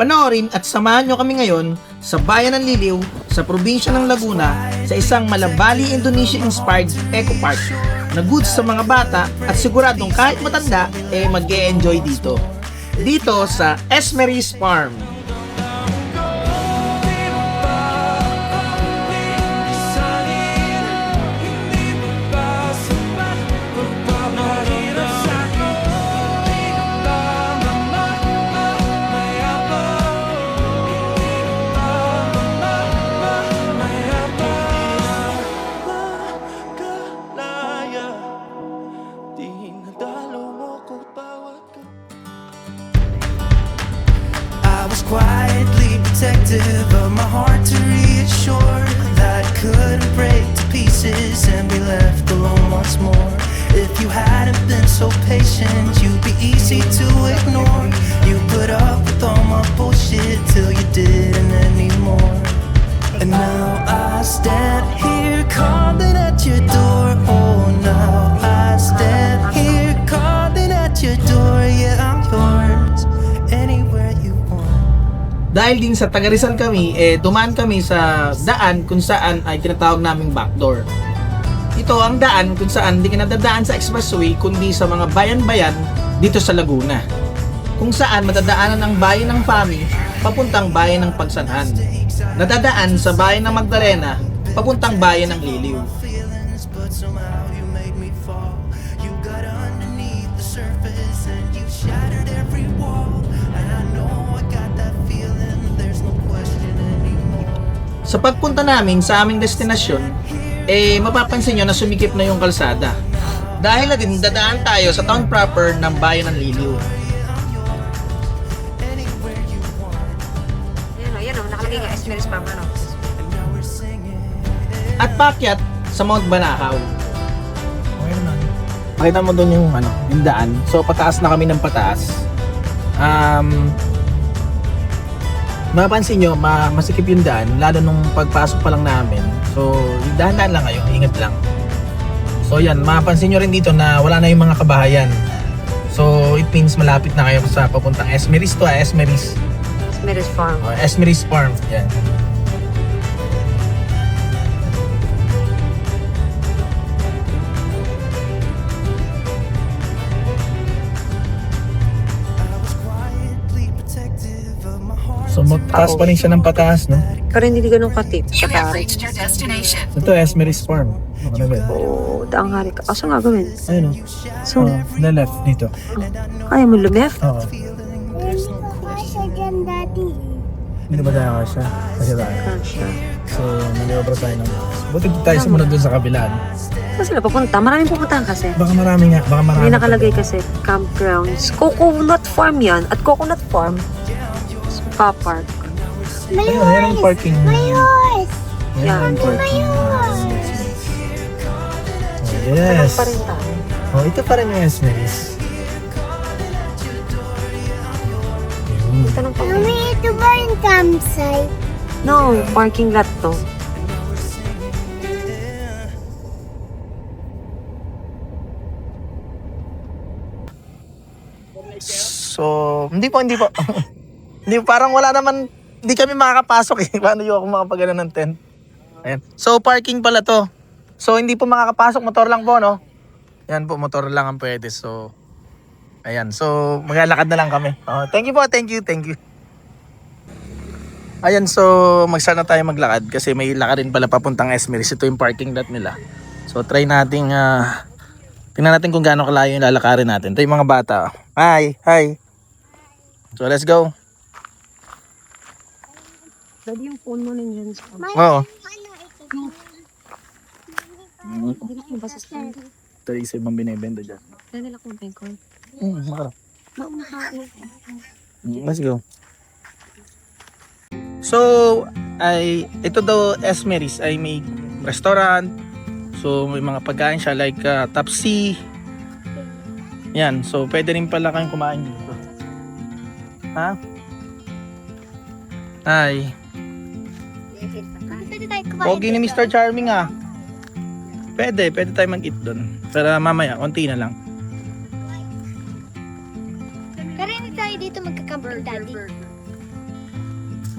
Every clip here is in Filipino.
Panoorin at samahan nyo kami ngayon sa Bayan ng Liliw sa probinsya ng Laguna sa isang Malabali Indonesia-inspired eco park na goods sa mga bata at siguradong kahit matanda eh mag enjoy dito. Dito sa Esmeris Farm. Quietly protective of my heart to reassure that it couldn't break to pieces and be left alone once more. If you hadn't been so patient, you'd be easy to ignore. You put up with all my bullshit till you didn't anymore. And now I stand here calling at your door. Oh, now I stand here calling at your door. Dahil din sa taga Rizal kami, eh dumaan kami sa daan kung saan ay tinatawag naming backdoor. Ito ang daan kung saan hindi ka sa expressway kundi sa mga bayan-bayan dito sa Laguna. Kung saan madadaanan ang bayan ng Fami papuntang bayan ng Pagsanhan. Nadadaan sa bayan ng Magdalena papuntang bayan ng Liliw. Sa pagpunta namin sa aming destinasyon, eh mapapansin nyo na sumikip na yung kalsada. Dahil na din dadaan tayo sa town proper ng bayan ng Liliw. Yan o, yan o. Nakalagay nga Esmeris Farm, ano? At pakyat sa Mount naman. Pakita mo doon yung ano, yung daan. So pataas na kami ng pataas. Um, mapapansin nyo, ma masikip yung daan, lalo nung pagpasok pa lang namin. So, dahan-dahan lang kayo, ingat lang. So yan, mapapansin nyo rin dito na wala na yung mga kabahayan. So, it means malapit na kayo sa papuntang Esmeris to Esmeris. Esmeris Farm. Oh, Esmeris Farm. Yan. Magtaas pa rin siya ng pataas, no? Pero hindi ganun katip. You Sa have reached your destination. Ito, Esmeris Farm. Ano ba? yun? Oo, daang hari ka. Asa nga gawin? Ayun o. So, Oh, the left dito. kaya mo lumef? Oo. Hindi ba tayo kasya? Kasi tayo. Kasha. So, nag-obra tayo ng Buti tayo sumunod dun sa kabila. no? Saan sila papunta? Maraming pupuntahan kasi. Baka marami nga. Baka marami. Hindi nakalagay kasi campgrounds. Coconut Farm yan. At Coconut Farm, spa park. Ayun, ayun ang parking. horse! Ayun Yan. ang parking. Oh, Ano yes. pa rin tayo? Oh, ito pa rin yung Esmeris. Ayun. Ito ng Mami, ito ba yung campsite? No, parking lot to. So, hindi po, hindi po. hindi parang wala naman, hindi kami makakapasok eh. Paano yung ako makapagano ng tent? Ayan. So, parking pala to. So, hindi po makakapasok, motor lang po, no? Yan po, motor lang ang pwede. So, ayan. So, maglalakad na lang kami. Oh, thank you po, thank you, thank you. Ayan, so mag-start na tayo maglakad kasi may lakad rin pala papuntang Esmeris. Ito yung parking lot nila. So, try nating, ah, tingnan natin kung gaano kalayo yung lalakarin natin. Ito yung mga bata. Hi, hi. So, let's go. Daddy, yung phone mo nandiyan sa... Oo. Hindi kung basa sa Ito yung isa ibang binibenta dyan. Daddy, nila kung bengkol. Hmm, makara. Maunahain. Mm, Let's go. So, ay ito daw Esmeris ay may restaurant. So, may mga pagkain siya like uh, Tapsi. Yan. So, pwede rin pala kayong kumain dito. Ha? Ay. Pogi ni Mr. Charming ah. Pwede, pwede tayo mag-eat doon. Pero mamaya, konti na lang. Pero hindi tayo dito magkakamping daddy.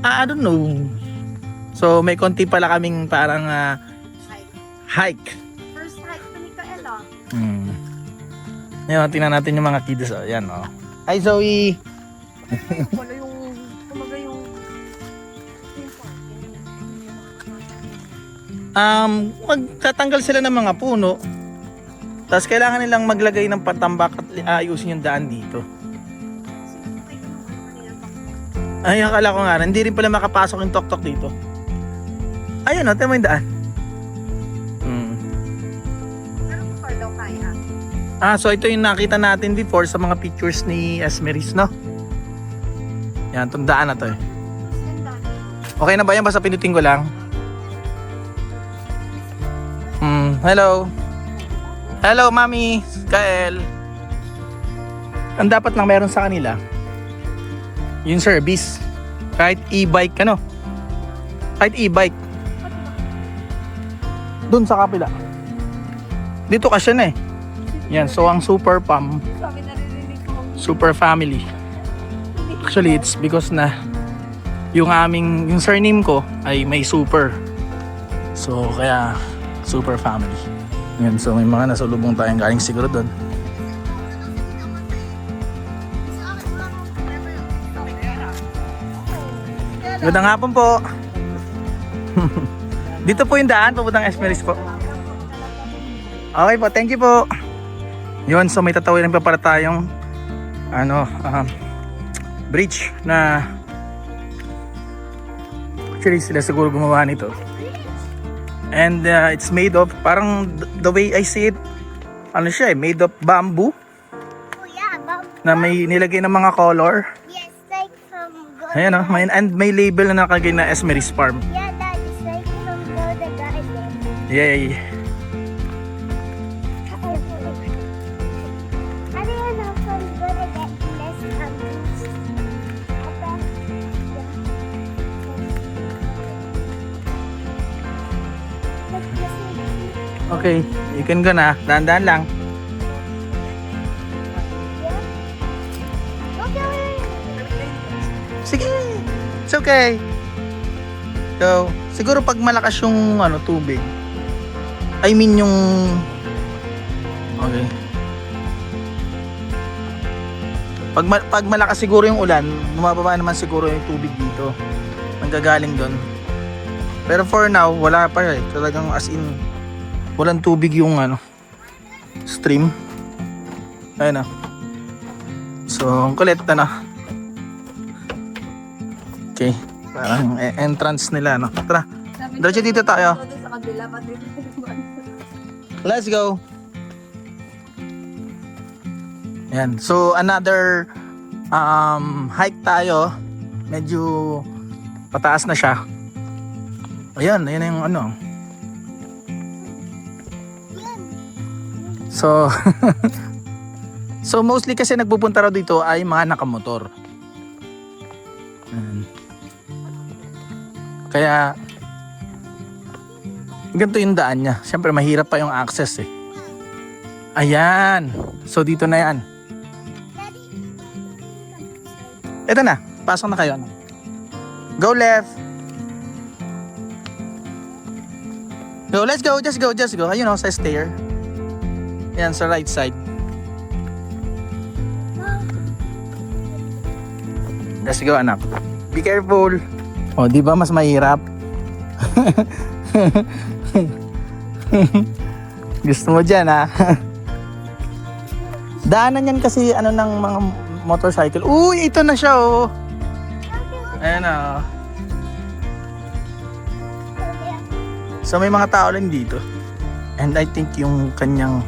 Ah, I don't know. So, may konti pala kaming parang ah, hike. First hike to ni Kaela. Hmm. Ngayon, tingnan natin yung mga kids. Oh. Yan, oh. Hi, Zoe! Wala Um, magtatanggal sila ng mga puno. Tapos kailangan nilang maglagay ng patambak at ayusin yung daan dito. Ay, akala ko nga, hindi rin pala makapasok yung tok-tok dito. Ayun, oh, tingnan mo yung daan. Hmm. Ah, so ito yung nakita natin before sa mga pictures ni Esmeris, no? Yan, itong daan na to eh. Okay na ba yan? Basta pinutin ko lang. Hello. Hello, Mami. Kael. Ang dapat lang meron sa kanila, yung service. Kahit e-bike, ano? Kahit e-bike. Doon sa kapila. Dito kasi na eh. Yan, so ang super ko. super family. Actually, it's because na yung aming, yung surname ko ay may super. So, kaya super family. Yan, so may mga nasa lubong tayong galing siguro doon. Magandang hapon po. Dito po yung daan, papuntang Esmeris po. Okay po, thank you po. Yun, so may tatawin pa para tayong ano, um, bridge na actually sila siguro gumawa nito. And uh, it's made of, parang th- the way I see it, ano siya eh, made of bamboo Kuya, about na may nilagay ng mga color. yes, like from Golden Ayan oh, may, and may label na nakalagay na Esmeris Farm. Yeah, that is like from Golden Garden. Yay! Okay, can go na. Dahan-dahan lang. Sige. It's okay. So, siguro pag malakas yung ano, tubig. I mean yung Okay. Pag, ma- pag malakas siguro yung ulan, bumababa naman siguro yung tubig dito. Nanggagaling doon. Pero for now, wala pa eh. Talagang as in, walang tubig yung ano, stream. Ayun na. So, ang kulit na na. Okay. Parang e- entrance nila, no? Tara, diretso dito tayo. Let's go. Yan. So, another um, hike tayo. Medyo pataas na siya. Ayan na yung ano. So, so mostly kasi nagpupunta raw dito ay mga nakamotor. Kaya, ganito yung daan niya. Siyempre, mahirap pa yung access eh. Ayan. So, dito na yan. Ito na. Pasok na kayo. ano. Go left. Go, let's go. Just go, just go. Ayun o, sa stair. Yan, sa right side. Let's go, anak. Be careful. O, di ba mas mahirap? Gusto mo dyan, ha? Daanan yan kasi ano ng mga motorcycle. Uy, ito na siya, oh. Ayan oh. So may mga tao lang dito. And I think yung kanyang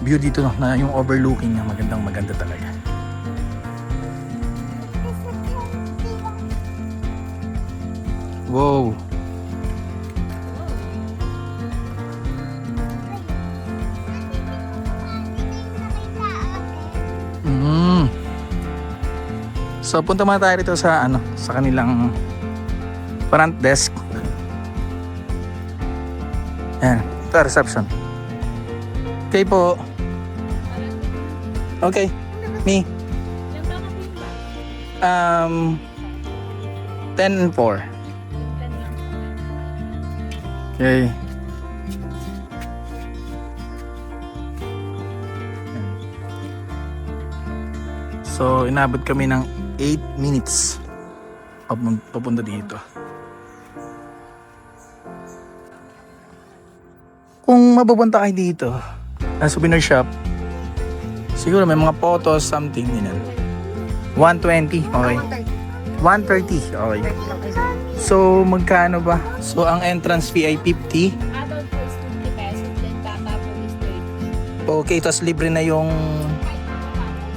view dito no, na yung overlooking niya magandang maganda talaga. Wow. Mm. So punta muna tayo rito sa ano, sa kanilang front desk. Ayan, ito reception. Okay po. Okay. Me. Um, 10 and 4. Okay. So, inabot kami ng 8 minutes papun- papunta dito. Kung mapupunta kayo dito, na souvenir shop, siguro may mga photos, something, yun. 120, okay. 130, okay. So, magkano ba? So, ang entrance fee ay 50. Adult po is 50 pesos, then bata po is 30. Okay, tapos libre na yung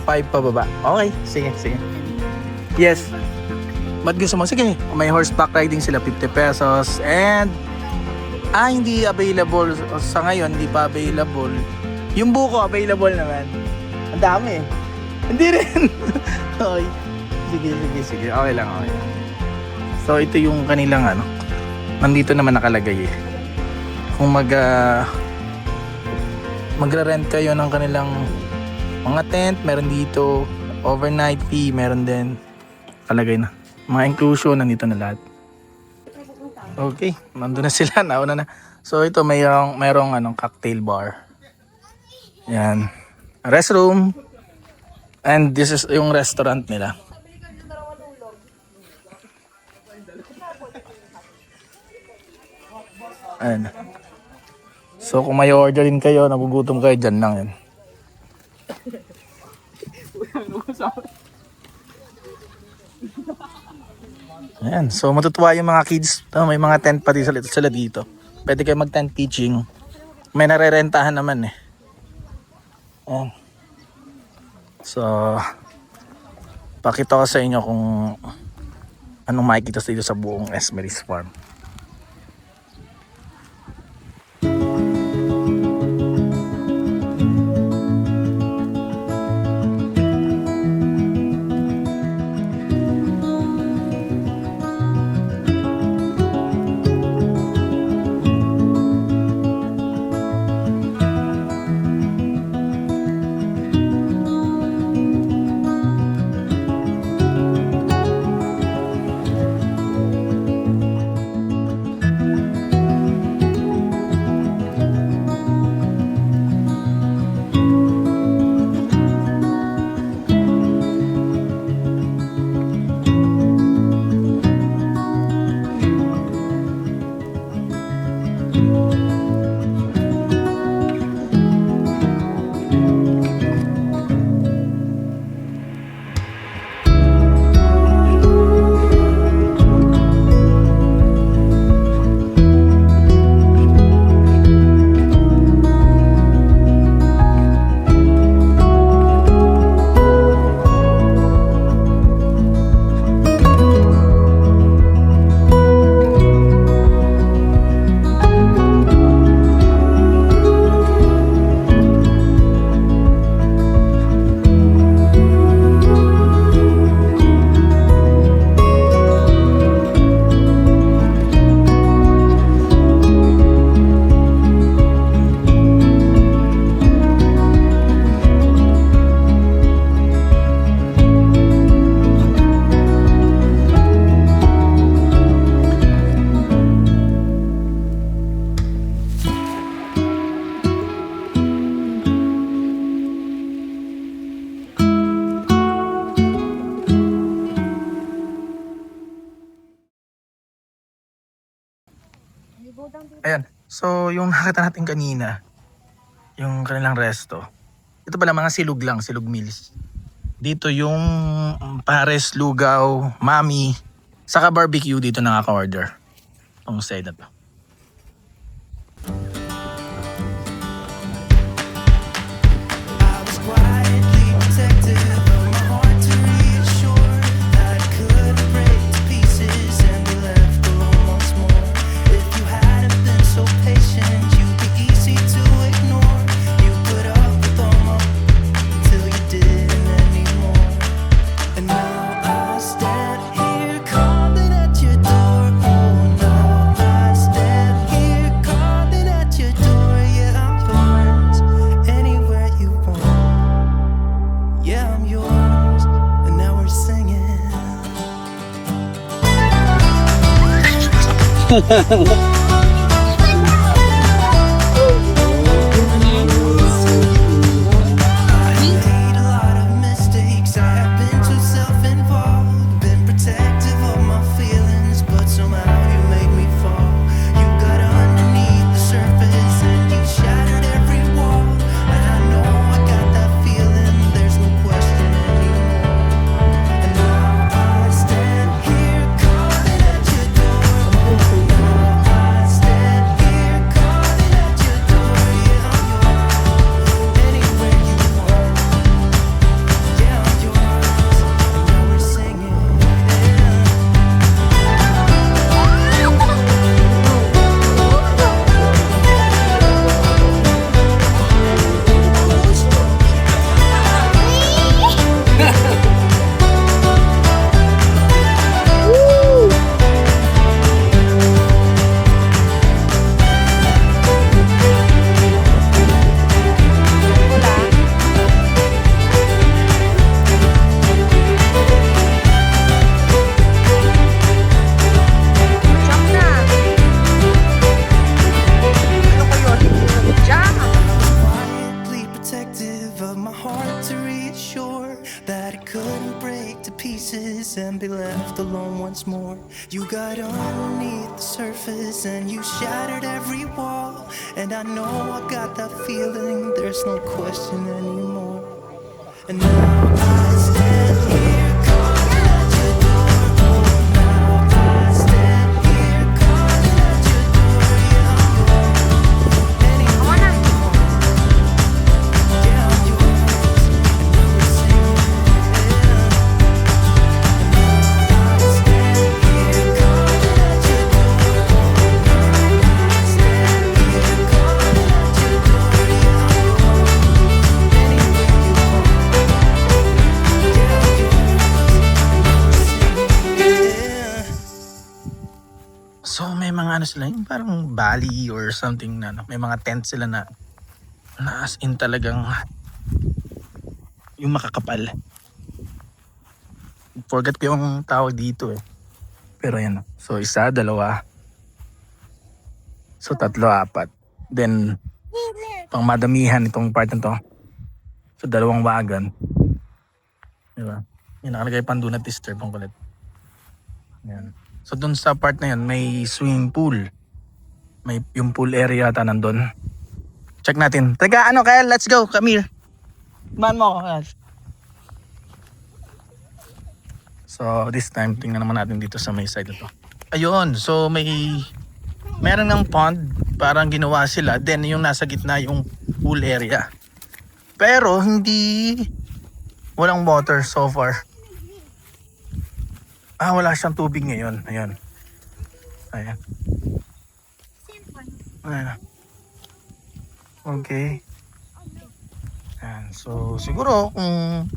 5 pababa. Okay, sige, sige. Yes. Ba't gusto mo? Sige, may horseback riding sila, 50 pesos. And, ah, hindi available. Sa ngayon, hindi pa available. Yung buko, available naman. Dami. Hindi rin. okay. Sige, sige, sige. Okay lang, okay. So, ito yung kanilang ano. Nandito naman nakalagay eh. Kung mag, ah, magre-rent kayo ng kanilang mga tent, meron dito overnight fee, meron din kalagay na. Mga inclusion, nandito na lahat. Okay, nandun na sila, nauna na. So ito mayroong mayroong anong cocktail bar. Yan. Restroom. And this is yung restaurant nila. Ayan. So kung may orderin kayo, nagugutom kayo, dyan lang yan. Ayan. So matutuwa yung mga kids. Oh, may mga tent pati sila, sila dito. Pwede kayo mag-tent pitching. May narerentahan naman eh. Ayan. So, pakita ko sa inyo kung anong makikita sa dito sa buong Esmeris Farm. So, yung nakita natin kanina, yung kanilang resto. Ito pala mga silog lang, silog meals. Dito yung mm, pares, lugaw, mami, saka barbecue dito nakaka-order. Ang side na to. うん、う、couldn't break to pieces and be left alone once more. You got underneath the surface and you shattered every wall. And I know I got that feeling, there's no question anymore. And now I sila, yung parang valley or something na ano, may mga tent sila na na in talagang yung makakapal. Forget ko yung tawag dito eh. Pero yan. So isa, dalawa. So tatlo, apat. Then pang madamihan itong part na to. So dalawang wagon. Diba? Yung nakalagay pang do not disturb ang kulit. Yan. So dun sa part na yun, may swimming pool. May yung pool area ata nandun. Check natin. Teka, ano Kyle? Let's go. Come. Man mo ako. So this time, tingnan naman natin dito sa may side na to. Ayun, so may meron ng pond, parang ginawa sila. Then yung nasa gitna yung pool area. Pero hindi walang water so far. Ah, wala siyang tubig ngayon. Ayan. Ayan. Ayan. Okay. Ayan. So, siguro kung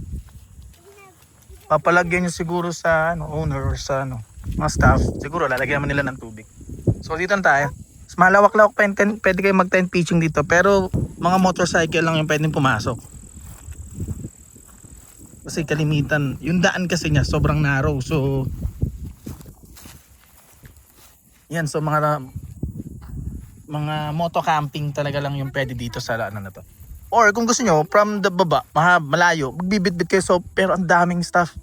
papalagyan nyo siguro sa ano, owner or sa ano, mga staff, siguro lalagyan mo nila ng tubig. So, dito na tayo. Mas malawak-lawak pwede kayo mag-tent pitching dito. Pero, mga motorcycle lang yung pwedeng pumasok. Kasi kalimitan, yung daan kasi niya sobrang narrow. So, yan, so mga mga moto camping talaga lang yung pwede dito sa ano na to. Or kung gusto nyo, from the baba, maha, malayo, magbibit-bit kayo. So, pero ang daming stuff.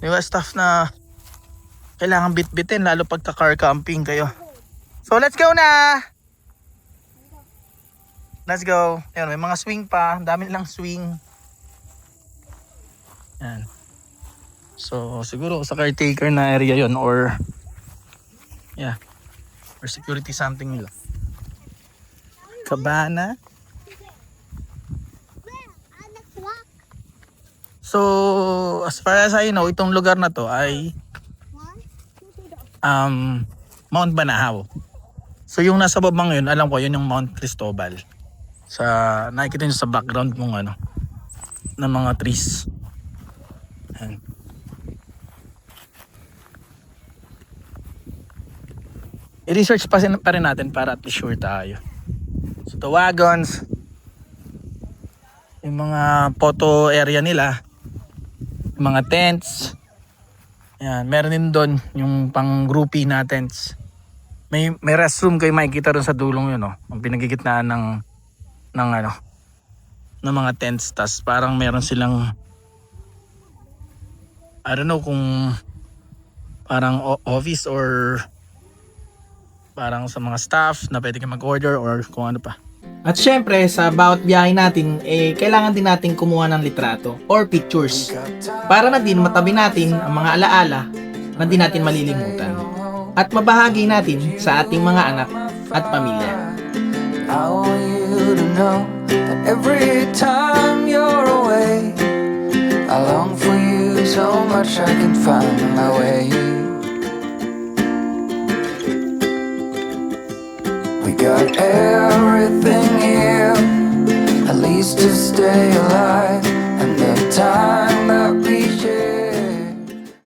Di ba? Stuff na kailangan bit-bitin, lalo pagka car camping kayo. So, let's go na! Let's go. Ayan, may mga swing pa. Dami nilang swing. Yan. So, siguro sa caretaker na area yon or yeah, or security something nila. Cabana. So, as far as I know, itong lugar na to ay um, Mount Banahaw. So, yung nasa baba ngayon, alam ko, yun yung Mount Cristobal. Sa, nakikita nyo sa background mong ano, ng mga trees. Ayan. I-research pa, pa rin natin para at least sure tayo. So the wagons, yung mga photo area nila, yung mga tents, yan, meron din doon yung pang groupie na tents. May may restroom kayo makikita rin sa dulong yun, no? Ang pinagigitnaan ng ng ano ng mga tents tas parang meron silang I don't know kung parang office or parang sa mga staff na pwede ka mag-order or kung ano pa. At syempre, sa bawat biyahe natin, eh, kailangan din natin kumuha ng litrato or pictures para na din matabi natin ang mga alaala na di natin malilimutan at mabahagi natin sa ating mga anak at pamilya. I want you to know that every time you're away, I long for so much I can find my way. We got everything here, at least to stay alive, and the time that